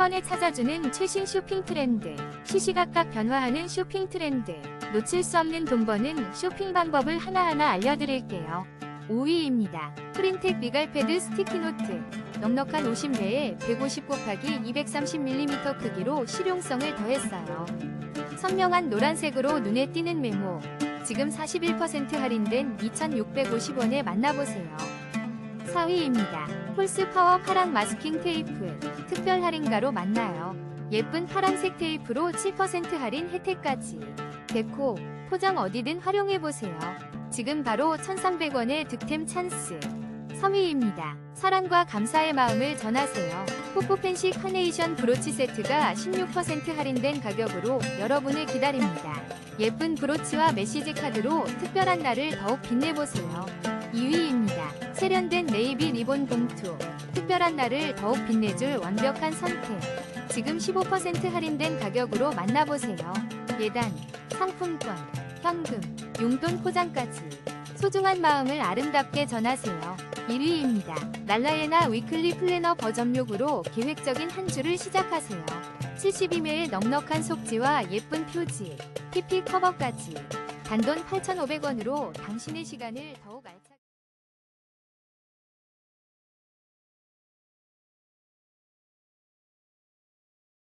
번에 찾아주는 최신 쇼핑 트렌드, 시시각각 변화하는 쇼핑 트렌드, 놓칠 수 없는 돈 버는 쇼핑 방법을 하나하나 알려드릴게요. 5위입니다. 프린텍 리갈패드 스티키 노트. 넉넉한 50내에 150 곱하기 230mm 크기로 실용성을 더했어요. 선명한 노란색으로 눈에 띄는 메모. 지금 41% 할인된 2,650원에 만나보세요. 4위입니다. 홀스 파워 파랑 마스킹 테이프. 특별 할인가로 만나요. 예쁜 파란색 테이프로 7% 할인 혜택까지. 데코, 포장 어디든 활용해보세요. 지금 바로 1,300원의 득템 찬스. 3위입니다. 사랑과 감사의 마음을 전하세요. 뽀뽀 펜시 카네이션 브로치 세트가 16% 할인된 가격으로 여러분을 기다립니다. 예쁜 브로치와 메시지 카드로 특별한 날을 더욱 빛내보세요. 2위입니다. 세련된 네이비 리본 봉투. 특별한 날을 더욱 빛내줄 완벽한 선택. 지금 15% 할인된 가격으로 만나보세요. 예단, 상품권, 현금, 용돈 포장까지. 소중한 마음을 아름답게 전하세요. 1위입니다. 날라예나 위클리 플래너 버전용으로 계획적인 한 주를 시작하세요. 72매의 넉넉한 속지와 예쁜 표지, PP 커버까지. 단돈 8,500원으로 당신의 시간을 더욱 알차게